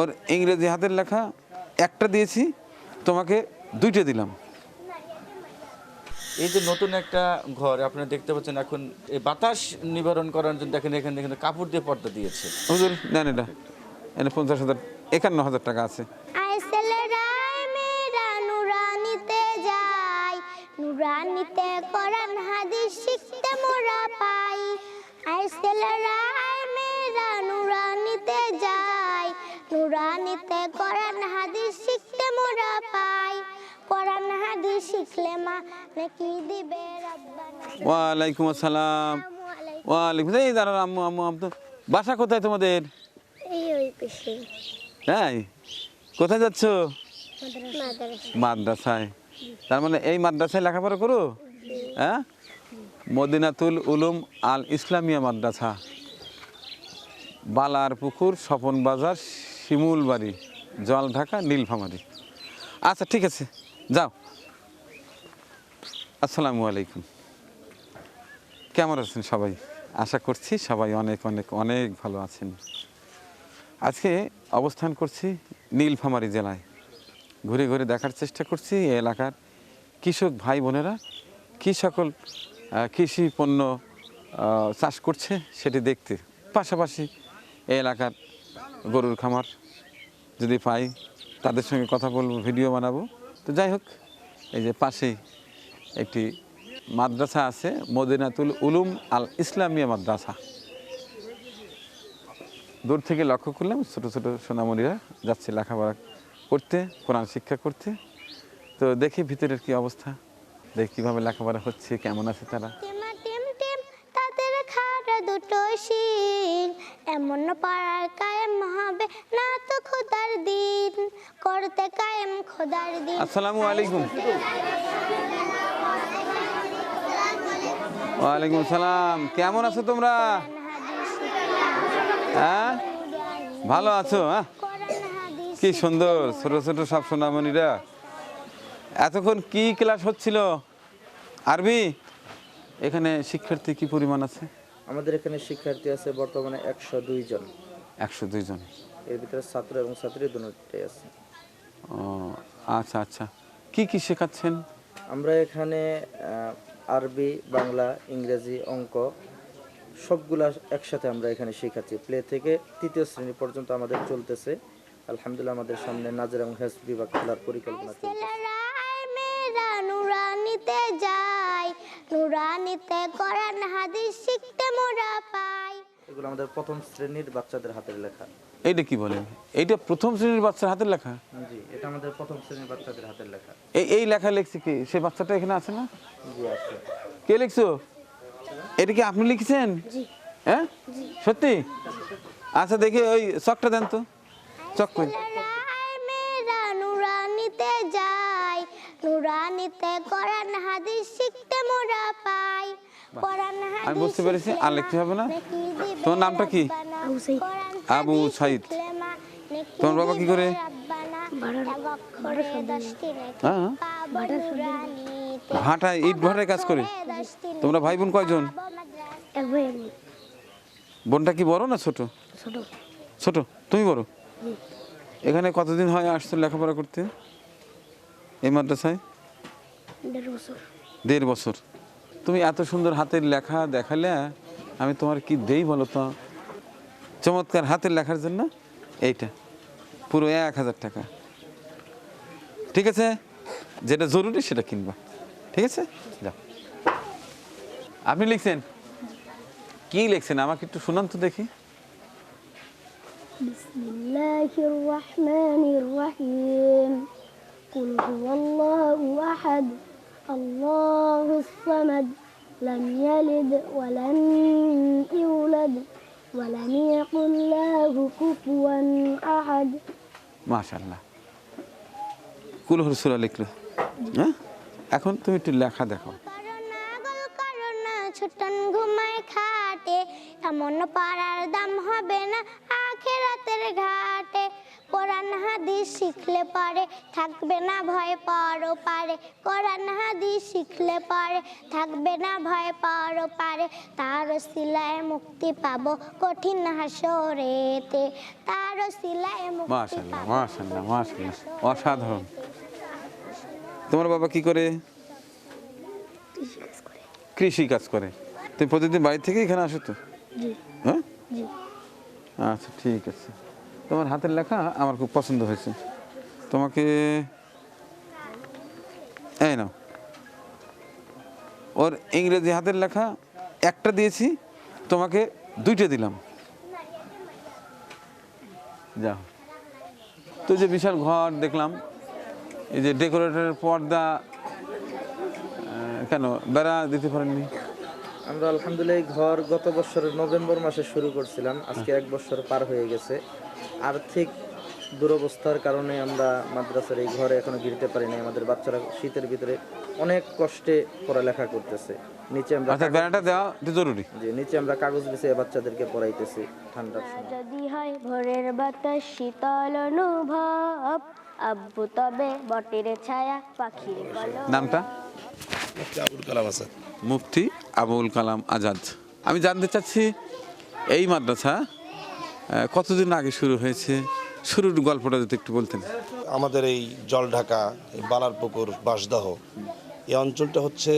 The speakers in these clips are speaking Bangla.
ওর ইংরেজি হাতের লেখা একটা দিয়েছি তোমাকে দুইটা দিলাম। এই যে নতুন একটা ঘর আপনারা দেখতে পাচ্ছেন এখন এই বাতাস নিবারণ করার জন্য দেখেন এখানে এখানে কাপড় দিয়ে পর্দা দিয়েছে। হুজুর নেন এটা এনে পঞ্চাশ হাজার একান্ন হাজার টাকা আছে। নুরানিতে যাই নুরানিতে কোরআন হাদিস শিখতে মোরা পাই। ছেলেরাই নুরানিতে কোরআন হাদিস শিখতে মোরা পাই। কোরআন হাদিস শিখলে মা নাকি দিবে রব্বানা। ওয়ালাইকুম আসসালাম। ওয়ালাইকুম এই দাঁড়ান আম্মু আম্মু আম্মু বাসা কোথায় তোমাদের? এই ওই পেশে। হ্যাঁ কোথায় যাচ্ছ? মাদ্রাসায়। তার মানে এই মাদ্রাসায় লেখাপড়া করো? হ্যাঁ? মদিনাতুল উলুম আল ইসলামিয়া মাদ্রাসা। বালার পুকুর স্বপন বাজার শিমুল বাড়ি, জল ঢাকা, নীলফামারি। আচ্ছা ঠিক আছে, যাও। আসসালামু আলাইকুম। কেমন আছেন সবাই? আশা করছি সবাই অনেক অনেক অনেক ভালো আছেন। আজকে অবস্থান করছি নীলফামারী জেলায়। ঘুরে ঘুরে দেখার চেষ্টা করছি এই এলাকার কৃষক ভাই বোনেরা। কী সকল কৃষি পণ্য চাষ করছে সেটি দেখতে। পাশাপাশি এই এলাকার গরুর খামার যদি পাই, তাদের সঙ্গে কথা বলব, ভিডিও বানাবো। তো যাই হোক, এই যে পাশেই একটি মাদ্রাসা আছে, মদিনাতুল উলুম আল ইসলামিয়া মাদ্রাসা। দূর থেকে লক্ষ্য করলাম, ছোট ছোট সোনামণিরা যাচ্ছে লেখাপড়া করতে, কোরআন শিক্ষা করতে। তো দেখি ভিতরের কি অবস্থা, দেখি কীভাবে লেখাপড়া হচ্ছে, কেমন আছে তারা। এমন পাড়ার কায়েম হবে না তো খোদার দিন। করতে কায়েম খোদার দিন। আসসালামু আলাইকুম। ওয়ালাইকুম কেমন আছো তোমরা? হ্যাঁ? ভালো আছো হ্যাঁ? কি সুন্দর, ছোট ছোট সব সোনামণিরা। এতক্ষণ কি ক্লাস হচ্ছিল? আরবি? এখানে শিক্ষার্থী কি পরিমাণ আছে? আমাদের এখানে শিক্ষার্থী আছে বর্তমানে একশো দুই জন। একশো দুইজন এর ভিতরে ছাত্র এবং ছাত্রী দুটোটাই আছে। ও আচ্ছা আচ্ছা। কি কি শেখাচ্ছেন? আমরা এখানে আরবি বাংলা ইংরেজি অঙ্ক সবগুলা একসাথে আমরা এখানে শেখাচ্ছি। প্লে থেকে তৃতীয় শ্রেণি পর্যন্ত আমাদের চলতেছে। আলহামদুলিল্লাহ আমাদের সামনে নাজের এবং হেস বিভাগ খোলার পরিকল্পনা চলছে নুরানিতে কোরআন হাদিস শিখতে মোরা পাই। এগুলো আমাদের প্রথম শ্রেণির বাচ্চাদের হাতের লেখা। এইটা কি বলেন? এইটা প্রথম শ্রেণির বাচ্চার হাতের লেখা? জি এটা আমাদের প্রথম শ্রেণির বাচ্চাদের হাতের লেখা। এই এই লেখা লিখছে কি? সে বাচ্চাটা এখানে আছে না? জি আছে। কে লিখছো? এটা কি আপনি লিখেছেন? হ্যাঁ? সত্যি? আচ্ছা দেখি ওই চকটা দেন তো। চক কই? নুরানিতে কোরআন হাদিস শিখতে মোরা পাই। কোরআন হাদিস আমি বুঝতে পেরেছি। আর লিখতে হবে না? তোমার নামটা কি? আবু সাইদ। তোমার বাবা কি করে? হ্যাঁ? ভাটা ইট ভাটায় কাজ করে। তোমরা ভাই বোন কয়জন? বোনটা কি বড় না ছোট? ছোট। তুমি বড়? এখানে কতদিন হয় আসছো লেখাপড়া করতে? এই মাদ্রাসায় দেড় বছর তুমি এত সুন্দর হাতের লেখা দেখালে আমি তোমার কি দেই বলো তো চমৎকার হাতের লেখার জন্য এইটা পুরো এক হাজার টাকা ঠিক আছে যেটা জরুরি সেটা কিনবা ঠিক আছে যাও আপনি লিখছেন কি লিখছেন আমাকে একটু শুনান তো দেখি بسم الله الرحمن الرحيم قل هو الله أحد الله الصمد لم يلد ولم يولد ولم يكن له كفوا أحد মাশাল্লাহ কুলহর সুরা লিখলো হ্যাঁ এখন তুমি একটু লেখা দেখো করোনা গল করোনা ছুটন ঘুমায় খাটে এমন পাড়ার দাম হবে না আখেরাতের ঘাটে কোরআন হাদিস শিখলে পারে থাকবে না ভয় পারো পারে কোরআন হাদিস শিখলে পারে থাকবে না ভয় পারো পারে তার সিলায় মুক্তি পাবো কঠিন হাসরেতে। তার সিলায় মুক্তি পাবো অসাধারণ। তোমার বাবা কি করে? কৃষি কাজ করে। তুমি প্রতিদিন বাড়ি থেকে এখানে আসো তো? হ্যাঁ? আচ্ছা ঠিক আছে। তোমার হাতের লেখা আমার খুব পছন্দ হয়েছে। তোমাকে এই নাও। ওর ইংরেজি হাতের লেখা একটা দিয়েছি, তোমাকে দুইটা দিলাম। যাও। তো যে বিশাল ঘর দেখলাম, এই যে ডেকোরেটরের পর্দা কেন বেড়া দিতে পারেননি? আমরা আলহামদুলিল্লাহ ঘর গত বছরের নভেম্বর মাসে শুরু করছিলাম, আজকে এক বছর পার হয়ে গেছে। আর্থিক দুরবস্থার কারণে আমরা মাদ্রাসার এই ঘরে এখনও গিরতে পারি নাই। আমাদের বাচ্চারা শীতের ভিতরে অনেক কষ্টে পড়ালেখা করতেছে। নিচে আমরা আচ্ছা বেড়াটা দেওয়া এটা জরুরি। যে নিচে আমরা কাগজ বিছিয়ে বাচ্চাদেরকে পড়াইতেছি ঠান্ডার সময়। যদি হয় ভোরের বাতাস শীতল অনুভব। আব্বু তবে বটের ছায়া পাখির নামটা? আবুল কালাম আসাদ মুফতি আবুল কালাম আজাদ। আমি জানতে চাচ্ছি এই মাদ্রাসা কতদিন আগে শুরু হয়েছে? শুরুর গল্পটা যদি একটু বলতেন। আমাদের এই জলঢাকা এই বালারপুকুর বাসদাহ এই অঞ্চলটা হচ্ছে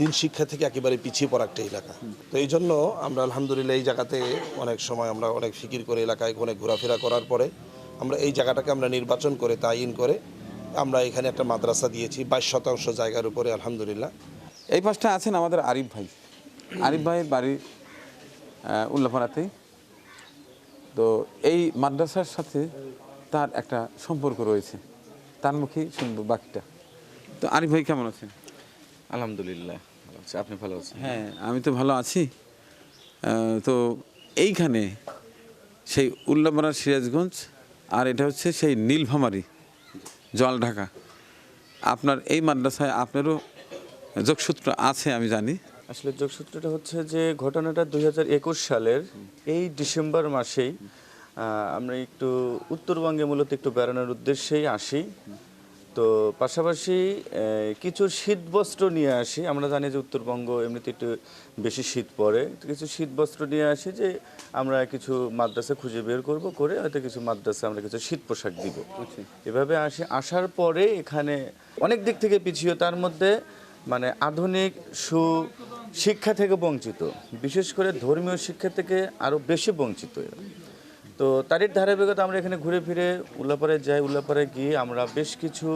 দিন শিক্ষা থেকে একেবারে পিছিয়ে পড়া একটা এলাকা। তো এই জন্য আমরা আলহামদুলিল্লাহ এই জায়গাতে অনেক সময় আমরা অনেক ফিকির করে এলাকায় অনেক ঘোরাফেরা করার পরে আমরা এই জায়গাটাকে আমরা নির্বাচন করে তাইন করে আমরা এখানে একটা মাদ্রাসা দিয়েছি বাইশ শতাংশ জায়গার উপরে আলহামদুলিল্লাহ। এই পাশটা আছেন আমাদের আরিফ ভাই। আরিফ ভাইয়ের বাড়ি উল্লাপাড়াতেই। তো এই মাদ্রাসার সাথে তার একটা সম্পর্ক রয়েছে। তার মুখেই শুনব বাকিটা। তো আরিফ ভাই কেমন আছেন? আলহামদুলিল্লাহ ভালো আছি। আপনি ভালো আছেন? হ্যাঁ আমি তো ভালো আছি। তো এইখানে সেই উল্লাপাড়া সিরাজগঞ্জ আর এটা হচ্ছে সেই নীলফামারি জল ঢাকা। আপনার এই মাদ্রাসায় আপনারও যোগসূত্র আছে আমি জানি। আসলে যোগসূত্রটা হচ্ছে যে ঘটনাটা দুই হাজার একুশ সালের এই ডিসেম্বর মাসেই আমরা একটু উত্তরবঙ্গে মূলত একটু বেড়ানোর উদ্দেশ্যেই আসি। তো পাশাপাশি কিছু শীত বস্ত্র নিয়ে আসি। আমরা জানি যে উত্তরবঙ্গ এমনিতে একটু বেশি শীত পড়ে। কিছু শীত বস্ত্র নিয়ে আসি যে আমরা কিছু মাদ্রাসা খুঁজে বের করব করে হয়তো কিছু মাদ্রাসা আমরা কিছু শীত পোশাক দিব এভাবে আসি। আসার পরে এখানে অনেক দিক থেকে পিছিয়ে তার মধ্যে মানে আধুনিক সু শিক্ষা থেকে বঞ্চিত, বিশেষ করে ধর্মীয় শিক্ষা থেকে আরও বেশি বঞ্চিত। তো তারই ধারাবাহিকতা আমরা এখানে ঘুরে ফিরে উল্লাপাড়ায় যাই, উল্লাপাড়ায় গিয়ে আমরা বেশ কিছু,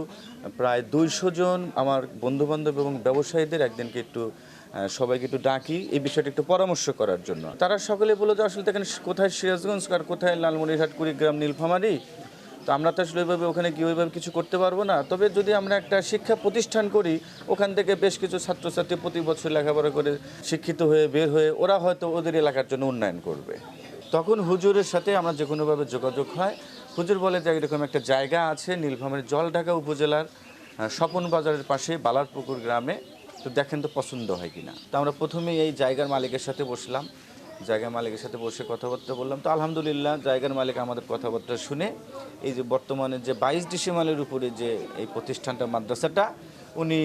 প্রায় দুইশো জন আমার বন্ধুবান্ধব এবং ব্যবসায়ীদের একদিনকে একটু সবাইকে একটু ডাকি এই বিষয়টা একটু পরামর্শ করার জন্য তারা সকলে বলল যে আসলে এখানে কোথায় সিরাজগঞ্জ আর কোথায় লালমনিরহাট, কুড়িগ্রাম, নীলফামারী তো আমরা তো আসলে ওইভাবে ওখানে গিয়ে ওইভাবে কিছু করতে পারব না। তবে যদি আমরা একটা শিক্ষা প্রতিষ্ঠান করি, ওখান থেকে বেশ কিছু ছাত্রছাত্রী প্রতি বছর লেখাপড়া করে শিক্ষিত হয়ে বের হয়ে ওরা হয়তো ওদের এলাকার জন্য উন্নয়ন করবে। তখন হুজুরের সাথে আমরা যে কোনোভাবে যোগাযোগ হয়। হুজুর বলে যে এরকম একটা জায়গা আছে নীলফামারীর জলঢাকা উপজেলার স্বপন বাজারের পাশে বালারপুকুর গ্রামে। তো দেখেন তো পছন্দ হয় কিনা। তো আমরা প্রথমেই এই জায়গার মালিকের সাথে বসলাম। জায়গার মালিকের সাথে বসে কথাবার্তা বললাম। তো আলহামদুলিল্লাহ, জায়গার মালিক আমাদের কথাবার্তা শুনে এই যে বর্তমানে যে বাইশ ডিসেম্বরের উপরে যে এই প্রতিষ্ঠানটা, মাদ্রাসাটা, উনি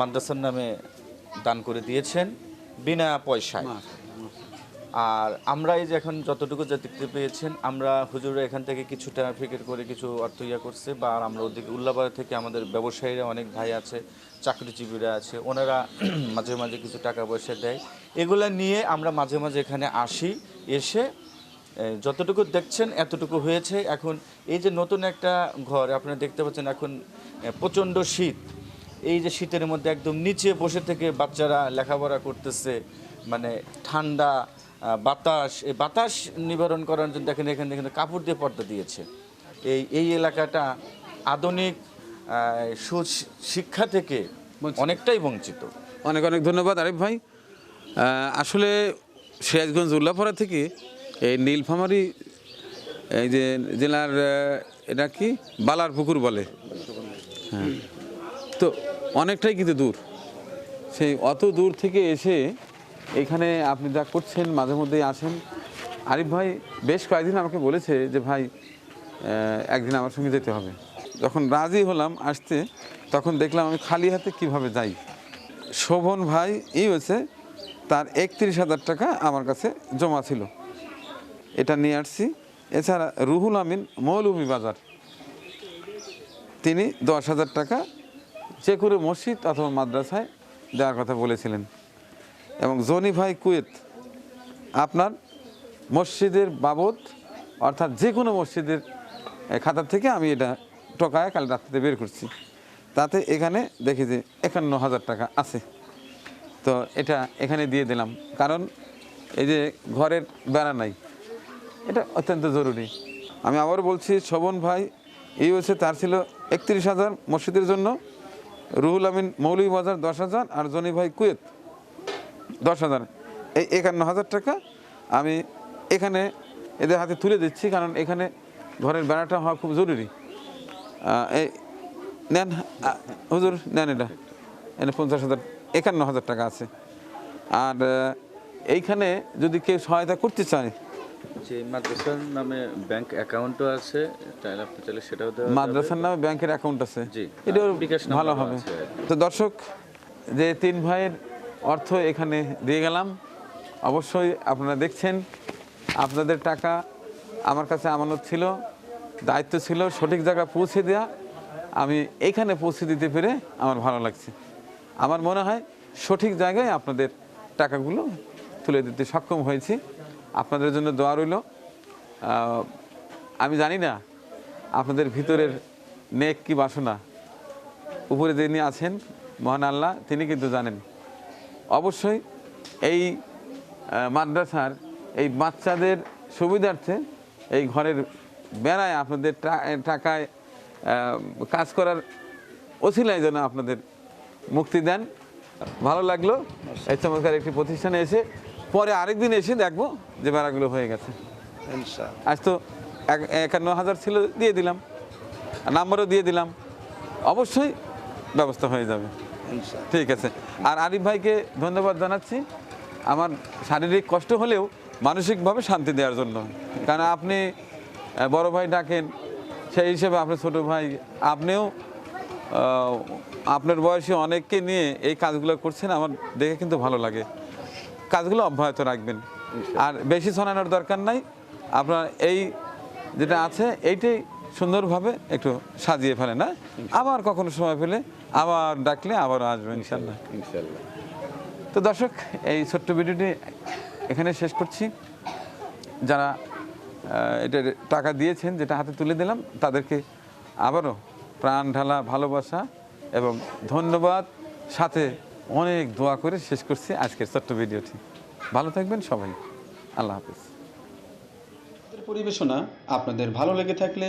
মাদ্রাসার নামে দান করে দিয়েছেন বিনা পয়সায়। আর আমরা এই যে এখন যতটুকু যা দেখতে পেয়েছেন, আমরা হুজুরা এখান থেকে কিছুটা ফিকির করে কিছু অর্থ ইয়া করছে বা আমরা ওদিকে উল্লাপাড়া থেকে আমাদের ব্যবসায়ীরা অনেক ভাই আছে, চাকরিজীবীরা আছে, ওনারা মাঝে মাঝে কিছু টাকা পয়সা দেয়। এগুলা নিয়ে আমরা মাঝে মাঝে এখানে আসি, এসে যতটুকু দেখছেন এতটুকু হয়েছে। এখন এই যে নতুন একটা ঘর, আপনারা দেখতে পাচ্ছেন এখন প্রচণ্ড শীত। এই যে শীতের মধ্যে একদম নিচে বসে থেকে বাচ্চারা লেখাপড়া করতেছে মানে ঠান্ডা বাতাস এই বাতাস নিবারণ করার জন্য দেখেন এখানে এখানে কাপড় দিয়ে পর্দা দিয়েছে। এই এই এলাকাটা আধুনিক শিক্ষা থেকে অনেকটাই বঞ্চিত। অনেক অনেক ধন্যবাদ আরিফ ভাই। আসলে সিরাজগঞ্জ উল্লাপাড়া থেকে এই নীলফামারি এই যে জেলার এটা কি? বালার পুকুর বলে। হ্যাঁ। তো অনেকটাই কিন্তু দূর। সেই অত দূর থেকে এসে এখানে আপনি যা করছেন, মাঝে মধ্যেই আসেন আরিফ ভাই বেশ কয়েকদিন আমাকে বলেছে যে, ভাই একদিন আমার সঙ্গে যেতে হবে। যখন রাজি হলাম আসতে, তখন দেখলাম আমি খালি হাতে কীভাবে যাই। শোভন ভাই হয়েছে, তার একত্রিশ হাজার টাকা আমার কাছে জমা ছিল। এটা নিয়ে আসছি। এছাড়া রুহুল আমিন মৌলভী বাজার। তিনি দশ হাজার টাকা যে কোনো মসজিদ অথবা মাদ্রাসায় দেওয়ার কথা বলেছিলেন। এবং জনি ভাই কুয়েত, আপনার মসজিদের বাবদ, অর্থাৎ যে কোনো মসজিদের খাতা থেকে আমি এটা টোকায় কাল রাত্রিতে বের করছি। তাতে এখানে দেখি যে একান্ন হাজার টাকা আছে। তো এটা এখানে দিয়ে দিলাম। কারণ এই যে ঘরের বেড়া নাই, এটা অত্যন্ত জরুরি। আমি আবার বলছি, শোভন ভাই এই হচ্ছে তার ছিল একত্রিশ হাজার মসজিদের জন্য, রুহুল আমিন মৌলভী বাজার দশ হাজার আর জনি ভাই কুয়েত। দশ হাজার। এই একান্ন হাজার টাকা আমি এখানে এদের হাতে তুলে দিচ্ছি কারণ এখানে ঘরের বেড়াটা হওয়া খুব জরুরি। এই নেন হুজুর নেন এটা। এনে পঞ্চাশ হাজার একান্ন হাজার টাকা আছে। আর এইখানে যদি কেউ সহায়তা করতে চায়। যে মাদ্রাসার নামে ব্যাংক অ্যাকাউন্টও আছে চাইলে আপনি চাইলে সেটাও দেওয়া মাদ্রাসার নামে ব্যাংকের অ্যাকাউন্ট আছে। জি, আর বিকাশ ভালো হবে। তো দর্শক যে তিন ভাইয়ের অর্থ এখানে দিয়ে গেলাম। অবশ্যই আপনারা দেখছেন, আপনাদের টাকা আমার কাছে আমানত ছিল, দায়িত্ব ছিল, সঠিক জায়গায় পৌঁছে দেওয়া আমি এখানে পৌঁছে দিতে পেরে আমার ভালো লাগছে। আমার মনে হয় সঠিক জায়গায় আপনাদের টাকাগুলো তুলে দিতে সক্ষম হয়েছি। আপনাদের জন্য দোয়া রইল। আমি জানি না আপনাদের ভিতরের নেক কি বাসনা। উপরে যিনি আছেন, মহান আল্লাহ, তিনি কিন্তু জানেন। অবশ্যই এই মাদ্রাসার এই বাচ্চাদের সুবিধার্থে এই ঘরের বেড়ায় আপনাদের টাকায় কাজ করার অছিলায় যেন আপনাদের মুক্তি দেন। ভালো লাগল। এই চমৎকার একটি প্রতিষ্ঠানে এসে পরে আরেকদিন এসে দেখব যে বেড়াগুলো হয়ে গেছে। আজ তো এক- একান্ন হাজার ছিল দিয়ে দিলাম। নাম্বারও দিয়ে দিলাম। অবশ্যই ব্যবস্থা হয়ে যাবে। ঠিক আছে। আর আরিফ ভাইকে ধন্যবাদ জানাচ্ছি। আমার শারীরিক কষ্ট হলেও মানসিকভাবে শান্তি দেওয়ার জন্য। কারণ আপনি বড় ভাই ডাকেন সেই হিসেবে আপনার ছোট ভাই আপনিও আপনার বয়সী অনেককে নিয়ে এই কাজগুলো করছেন আমার দেখে কিন্তু ভালো লাগে। কাজগুলো অব্যাহত রাখবেন। আর বেশি শোনানোর দরকার নাই। আপনার এই যেটা আছে এইটাই সুন্দরভাবে একটু সাজিয়ে ফেলে না? আবার কখনো সময় পেলে আবার ডাকলে আবার আসবে ইনশাল্লাহ ইনশাল্লাহ। তো দর্শক এই ছোট্ট ভিডিওটি এখানে শেষ করছি। যারা এটা টাকা দিয়েছেন যেটা হাতে তুলে দিলাম তাদেরকে আবারও প্রাণ ঢালা ভালোবাসা এবং ধন্যবাদ। সাথে অনেক দোয়া করে শেষ করছি আজকের ছোট্ট ভিডিওটি। ভালো থাকবেন সবাই। আল্লাহ হাফিজ। পরিবেশনা আপনাদের ভালো লেগে থাকলে